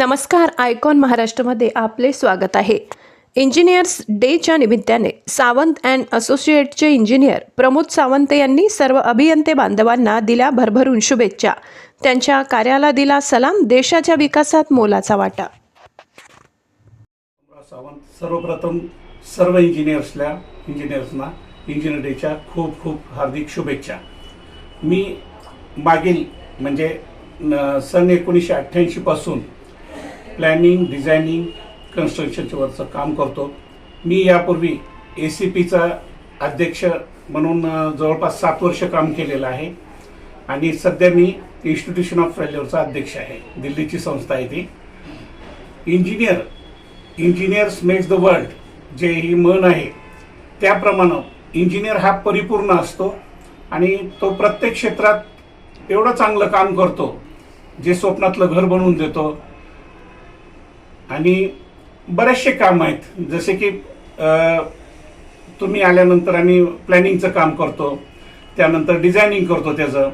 नमस्कार आयकॉन महाराष्ट्रमध्ये आपले स्वागत आहे. इंजिनियर्स डेच्या निमित्ताने सावंत अँड असोसिएटचे इंजिनियर प्रमोद सावंत यांनी सर्व अभियंते बांधवांना दिल्या भरभरून शुभेच्छा. त्यांच्या कार्याला दिला सलाम देशाच्या विकासात मोलाचा वाटा. सावंत सर्वप्रथम सर्व इंजिनियर्सला इंजिनियर्सना इंजिनियर डेच्या खूप खूप हार्दिक शुभेच्छा. मी मागील म्हणजे सन एकोणीसशे अठ्ठ्याऐंशीपासून प्लॅनिंग डिझायनिंग कन्स्ट्रक्शनच्या वरचं काम करतो. मी यापूर्वी ए सी पीचा अध्यक्ष म्हणून जवळपास सात वर्ष काम केलेलं आहे. आणि सध्या मी इन्स्टिट्यूशन ऑफ फेल्युअरचा अध्यक्ष आहे. दिल्लीची संस्था आहे ती. Engineer engineers makes the world जे ही म्हण आहे त्याप्रमाणे इंजिनियर हा परिपूर्ण असतो. आणि तो प्रत्येक क्षेत्रात एवढं चांगलं काम करतो जे स्वप्नातलं घर बनवून देतो आणि बरेचसे काम आहेत. जसे की तुम्ही आल्यानंतर आम्ही प्लॅनिंगचं काम करतो. त्यानंतर डिझायनिंग करतो त्याचं.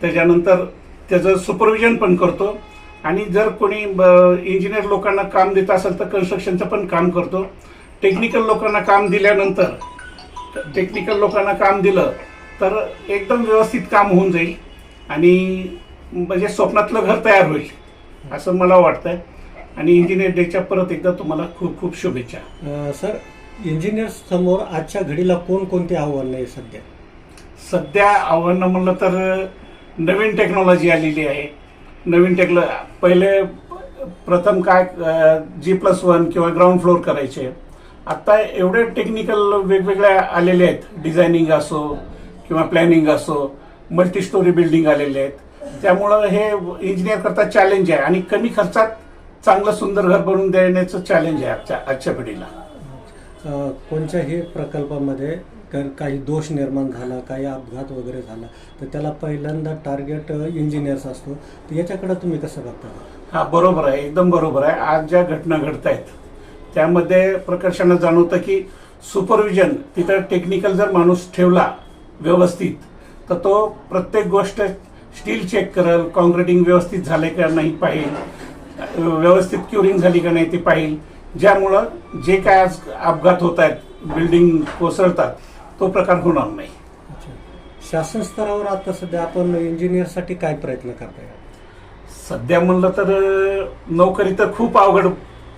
त्याच्यानंतर त्याचं सुपरविजन पण करतो. आणि जर कोणी इंजिनियर लोकांना काम देत असेल तर कन्स्ट्रक्शनचं पण काम करतो. टेक्निकल लोकांना काम दिल्यानंतर टेक्निकल लोकांना काम दिलं तर एकदम व्यवस्थित काम होऊन जाईल आणि म्हणजे स्वप्नातलं घर तयार होईल असं मला वाटतंय. आणि इंजिनियर डेच्या परत एकदा तुम्हाला खूप खूप शुभेच्छा. अ, सर इंजिनियर समोर आजच्या घडीला कोणकोणती आव्हानं आहे सध्या? सध्या आव्हानं म्हणलं तर नवीन टेक्नॉलॉजी आलेली आहे. नवीन टेक्नो पहिले प्रथम काय जी प्लस वन किंवा ग्राउंड फ्लोअर करायचे. आता एवढे टेक्निकल वेगवेगळ्या आलेले आहेत. डिझायनिंग असो किंवा प्लॅनिंग असो मल्टी स्टोरी बिल्डिंग आलेले आहेत. त्यामुळं हे इंजिनियर करता चॅलेंज आहे. आणि कमी खर्चात चांगलं सुंदर घर बनवून देण्याचं चॅलेंज आहे आजच्या आजच्या पिढीला. अ, कोणत्याही प्रकल्पामध्ये जर काही दोष निर्माण झाला काही अपघात वगैरे झाला तर त्याला पहिल्यांदा टार्गेट इंजिनियर्स असतो. तर याच्याकडे तुम्ही कसं बघता? हा बरोबर आहे. एकदम बरोबर आहे. आज ज्या घटना घडत आहेत त्यामध्ये प्रकर्षानं जाणवतं की सुपरविजन तिथं टेक्निकल जर माणूस ठेवला व्यवस्थित तर तो प्रत्येक गोष्ट स्टील चेक करेल कॉन्क्रिटिंग व्यवस्थित झाले का नाही पाहिजे व्यवस्थित क्युरिंग झाली का नाही ते पाहिजे ज्यामुळं जे काय आज अपघात होत आहेत बिल्डिंग कोसळतात तो प्रकार होणार नाही. अच्छा. शासन स्तरावर आता सध्या आपण इंजिनियरसाठी काय प्रयत्न करताय? सध्या म्हणलं तर अ, नोकरी तर खूप अवघड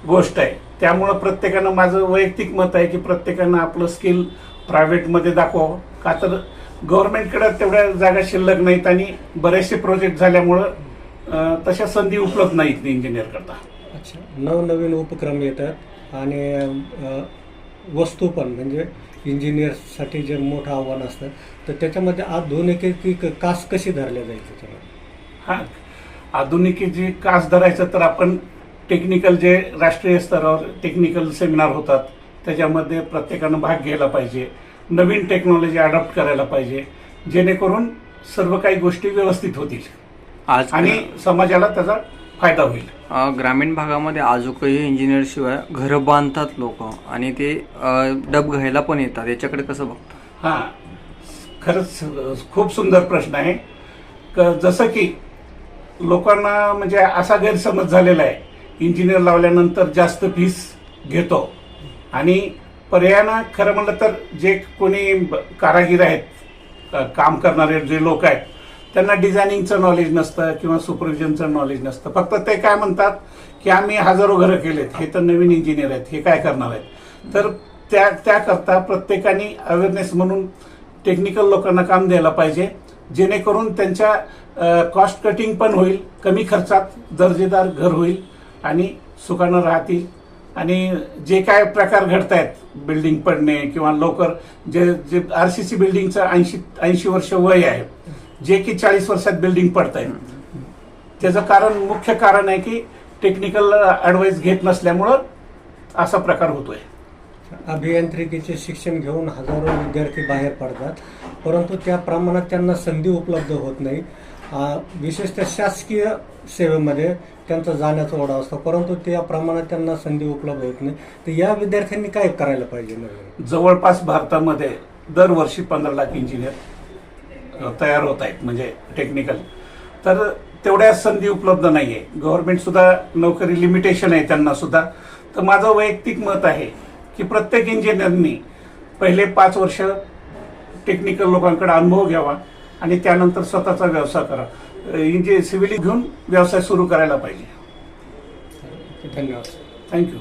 गोष्ट आहे. त्यामुळं प्रत्येकानं माझं वैयक्तिक मत आहे की प्रत्येकानं आपलं स्किल प्रायव्हेटमध्ये दाखवावं. का तर गव्हर्नमेंटकडे तेवढ्या जागा शिल्लक नाहीत आणि बरेचसे प्रोजेक्ट झाल्यामुळं तशा संधी उपलब्ध नाहीत इंजिनियर करता. अच्छा. नवनवीन उपक्रम येतात आणि वस्तू पण म्हणजे इंजिनियर्ससाठी जे मोठं आव्हान असतं तर त्याच्यामध्ये आधुनिकी कास कशी धरल्या जाईल त्याच्यामध्ये? हा. आधुनिक जे कास धरायचं तर आपण टेक्निकल जे राष्ट्रीय स्तरावर टेक्निकल सेमिनार होतात त्याच्यामध्ये प्रत्येकानं भाग घ्यायला पाहिजे. नवीन टेक्नॉलॉजी अडॉप्ट करायला पाहिजे. जेणेकरून सर्व काही गोष्टी व्यवस्थित होतील. आज आणि समाजाला त्याचा फायदा होईल. ग्रामीण भागामध्ये अजूनही इंजिनियर शिवाय घरं बांधतात लोक आणि ते डब घ्यायला पण येतात. याच्याकडे कसं बघता? हा. खरंच खूप सुंदर प्रश्न आहे. क- जसं की लोकांना म्हणजे असा गैरसमज झालेला आहे. इंजिनियर लावल्यानंतर जास्त फीस घेतो. आणि पर्यायानं खरं म्हणलं तर जे कोणी कारागीर आहेत काम करणारे जे लोक आहेत त्यांना डिझायनिंगचं नॉलेज नसतं किंवा सुपरविजनचं नॉलेज नसतं. फक्त ते काय म्हणतात की आम्ही हजारो घरं केलेत हे तर नवीन इंजिनियर आहेत हे काय करणार आहेत? तर त्या त्याकरता प्रत्येकाने अवेअरनेस म्हणून टेक्निकल लोकांना काम द्यायला पाहिजे जेणेकरून त्यांच्या कॉस्ट कटिंग पण होईल कमी खर्चात दर्जेदार घर होईल आणि सुखानं राहतील. आणि जे काय प्रकार घडत आहेत बिल्डिंग पडणे किंवा लवकर जे जे आर सी सी बिल्डिंगचं ऐंशी ऐंशी वर्ष वय आहे जे की चाळीस वर्षात बिल्डिंग पडत आहेत त्याचं कारण मुख्य कारण आहे की टेक्निकल ॲडवाईस घेत नसल्यामुळं असा प्रकार होतोय. अभियांत्रिकीचे शिक्षण घेऊन हजारो विद्यार्थी बाहेर पडतात परंतु त्या प्रमाणात त्यांना संधी उपलब्ध होत नाही. विशेषतः शासकीय सेवेमध्ये त्यांचा जाण्याचा ओढा असतो परंतु त्या प्रमाणात त्यांना संधी उपलब्ध होत नाही. तर या विद्यार्थ्यांनी काय करायला पाहिजे जवळपास भारतामध्ये दरवर्षी पंधरा लाख इंजिनियर तयार होत आहेत म्हणजे टेक्निकल तर तेवढ्या संधी उपलब्ध नाही आहे गव्हर्नमेंट सुद्धा नोकरी लिमिटेशन आहे त्यांना सुद्धा. तर माझं वैयक्तिक मत आहे की प्रत्येक इंजिनियरनी पहिले पाच वर्ष टेक्निकल लोकांकडे अनुभव घ्यावा आणि त्यानंतर स्वतःचा व्यवसाय करा. इंजि सिव्हिल घेऊन व्यवसाय सुरू करायला पाहिजे. धन्यवाद. थँक्यू